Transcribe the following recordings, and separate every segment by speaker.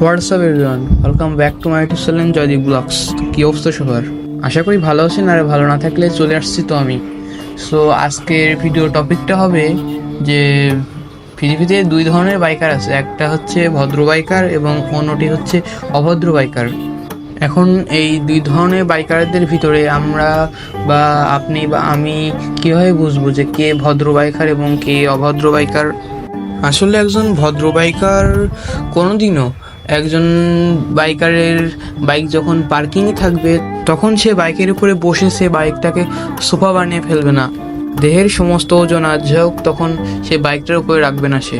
Speaker 1: WhatsApp everyone welcome back to my YouTube channel Joydeep vlogs কী অবস্থা সবার? আশা করি ভালো আছেন আর ভালো না থাকলে চলে আসছি তো আমি। সো আজকের ভিডিও টপিকটা হবে যে পৃথিবীতে দুই ধরনের বাইকার আছে। একটা হচ্ছে ভদ্র বাইকার এবং অন্যটি হচ্ছে অভদ্র বাইকার এখন এই দুই ধরনের বাইকারদের ভিতরে আমরা বা আপনি বা আমি কীভাবে বুঝব যে কে ভদ্র বাইকার এবং কে অভদ্র বাইকার আসলে একজন ভদ্র বাইকার কোনোদিনও একজন বাইকারের বাইক যখন পার্কিংয়ে থাকবে, তখন সে বাইকের উপরে বসে সে বাইকটাকে সোফা বানিয়ে ফেলবে না। দেহের সমস্ত ওজন আজ হোক, তখন সে বাইকটার উপরে রাখবে না সে।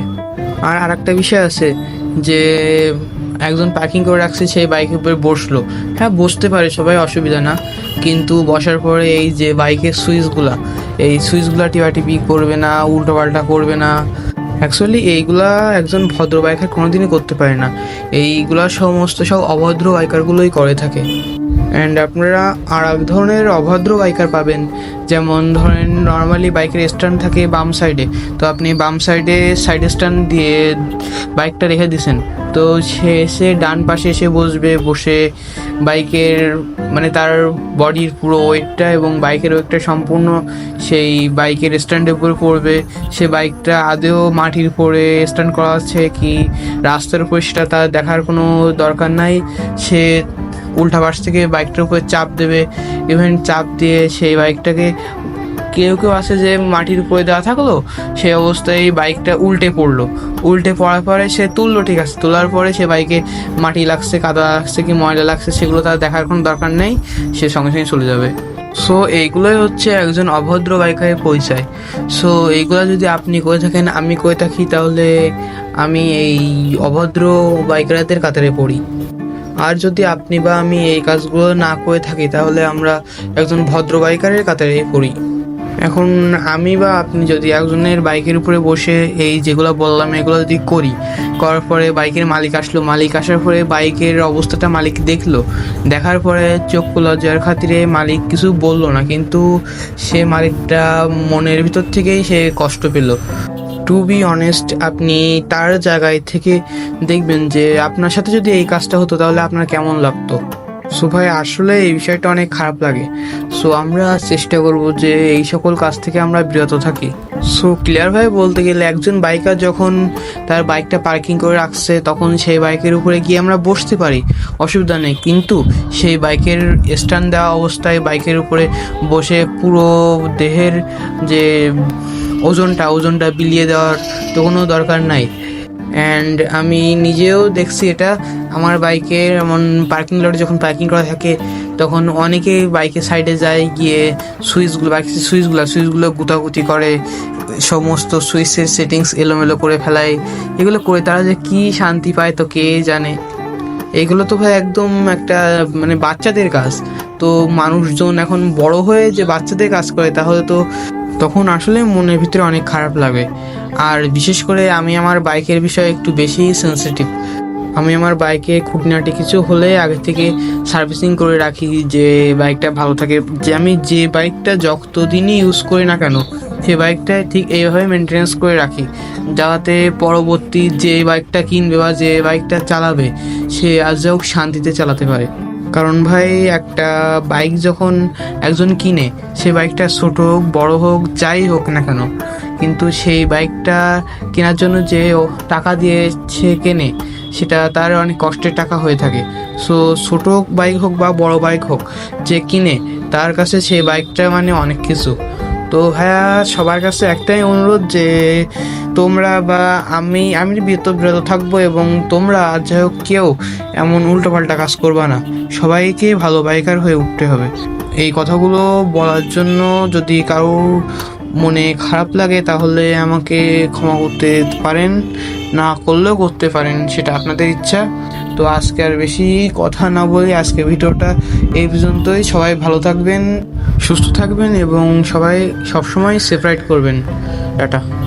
Speaker 1: আর আরেকটা বিষয় আছে যে, একজন পার্কিং করে রাখছে, সেই বাইকের উপরে বসল। হ্যাঁ বসতে পারে, সবাই অসুবিধা না। কিন্তু বসার পরে এই যে বাইকের সুইচগুলা, এই সুইচগুলা টিপাটিপি করবে না উল্টো পাল্টা করবে না। অ্যাকচুয়ালি এইগুলা একজন ভদ্র বাইকার কোনোদিনই করতে পারে না। এইগুলা সমস্ত সব অভদ্র বাইকারগুলোই করে থাকে। অ্যান্ড আপনারা আর এক ধরনের অভদ্র বাইকার পাবেন। যেমন ধরেন নর্মালি বাইকের স্ট্যান্ড থাকে বাম সাইডে তো আপনি বাম সাইডে সাইড স্ট্যান্ড দিয়ে বাইকটা রেখে দিছেন। তো সে এসে ডান পাশে এসে বসবে, বসে বাইকের মানে তার বডির পুরো ওয়েটটা এবং বাইকের ওয়েটটা সম্পূর্ণ সেই বাইকের স্ট্যান্ডের উপরে পড়বে। সে বাইকটা আদেও মাটির উপরে স্ট্যান্ড করা আছে কি রাস্তার উপরে সেটা তার দেখার কোনো দরকার নাই। সে উল্টা পাশ থেকে বাইকটার উপরে চাপ দেবে। ইভেন চাপ দিয়ে সেই বাইকটাকে কেউ কেউ আছে যে মাটির উপরে দেওয়া থাকল, সেই অবস্থায় বাইকটা উল্টে পড়ল। উল্টে পড়ার পরে সে তুললো, ঠিক আছে, তোলার পরে সে বাইকে মাটি লাগছে, কাদা লাগছে কি ময়লা লাগছে সেগুলো তার দেখার কোনো দরকার নেই, সে সঙ্গে সঙ্গে চলে যাবে। সো এইগুলোই হচ্ছে একজন অভদ্র বাইকারের পরিচয়। সো এইগুলো যদি আপনি করে থাকেন, আমি করে থাকি, তাহলে আমি এই অভদ্র বাইকারদের কাতারে পড়ি। আর যদি আপনি বা আমি এই কাজগুলো না করে থাকি, তাহলে আমরা একজন ভদ্র বাইকারের কাতারে পড়ি। এখন আমি বা আপনি যদি একজনের বাইকের উপরে বসে এই যেগুলো বললাম, এগুলো যদি করি, করার পরে বাইকের মালিক আসলো, মালিক আসার পরে বাইকের অবস্থাটা মালিক দেখল, দেখার পরে চক্ষু লজ্জার খাতিরে মালিক কিছু বলল না, কিন্তু সে মালিকটা মনের ভিতর থেকেই সে কষ্ট পেল। টু বি অনেস্ট আপনি তার জায়গায় থেকে দেখবেন যে আপনার সাথে যদি এই কাজটা হতো, তাহলে আপনার কেমন লাগতো? সো ভাই, আসলে এই বিষয়টা অনেক খারাপ লাগে। সো আমরা চেষ্টা করব যে এই সকল কাজ থেকে আমরা বিরত থাকি। সো ক্লিয়ার ভাবে বলতে গেলে একজন বাইকার যখন তার বাইকটা পার্কিং করে রাখছে, তখন সেই বাইকের উপরে গিয়ে আমরা বসতে পারি। অসুবিধা নেই। কিন্তু সেই বাইকের স্ট্যান্ড দেওয়া অবস্থায় বাইকের উপরে বসে পুরো দেহের যে ওজনটা ওজনটা বিলিয়ে দেওয়ার তো কোনো দরকার নাই। অ্যান্ড আমি নিজেও দেখছি এটা। আমার বাইকের এমন পার্কিং লটে যখন পার্কিং করা থাকে, তখন অনেকে বাইকের সাইডে যায় গিয়ে সুইচগুলো বাইকের সুইচগুলো সুইচগুলো গুতাগুতি করে, সমস্ত সুইচের সেটিংস এলোমেলো করে ফেলায়। এগুলো করে তারা যে কি শান্তি পায় তো কে জানে। এগুলো তো ভাই একদম একটা মানে বাচ্চাদের কাজ। তো মানুষজন এখন বড় হয়ে যে বাচ্চাদের কাজ করে, তাহলে তো তখন আসলে মনের ভিতরে অনেক খারাপ লাগে। আর বিশেষ করে আমি আমার বাইকের বিষয়ে একটু বেশি সেন্সিটিভ আমি আমার বাইকে খুঁটিনাটি কিছু হলে আগে থেকে সার্ভিসিং করে রাখি যে বাইকটা ভালো থাকে। যে আমি যে বাইকটা যতদিনই ইউজ করি না কেন, সে বাইকটা ঠিক এইভাবে মেনটেন্স করে রাখি। যাতে পরবর্তী যে বাইকটা কিনবে বা যে বাইকটা চালাবে, সে আজ হোক শান্তিতে চালাতে পারে। কারণ ভাই, একটা বাইক যখন একজন কিনে, সে বাইকটা ছোট হোক, বড় হোক, যাই হোক না কেন, কিন্তু সেই বাইকটা কেনার জন্য যে টাকা দিয়ে সে কেনে, সেটা তার অনেক কষ্টের টাকা হয়ে থাকে। সো ছোট বাইক হোক বা বড় বাইক হোক, যে কিনে, তার কাছে সেই বাইকটা মানে অনেক কিছু। তো ভাইয়া, সবার কাছে একটাই অনুরোধ যে তোমরা বা আমি আমি বিরত বিরত থাকব এবং তোমরা যাই হোক কেউ এমন উল্টোপাল্টা কাজ করবা না। সবাইকে ভালো বাইকার হয়ে উঠতে হবে। এই কথাগুলো বলার জন্য যদি কারোর মনে খারাপ লাগে তাহলে আমাকে ক্ষমা করতে পারেন। না করলেও করতে পারেন, সেটা আপনাদের ইচ্ছা। তো আজকে আর বেশি কথা না বলে আজকে ভিডিওটা এই পর্যন্তই। সবাই ভালো থাকবেন, সুস্থ থাকবেন এবং সবাই সবসময় সেপারেট করবেন। টাটা।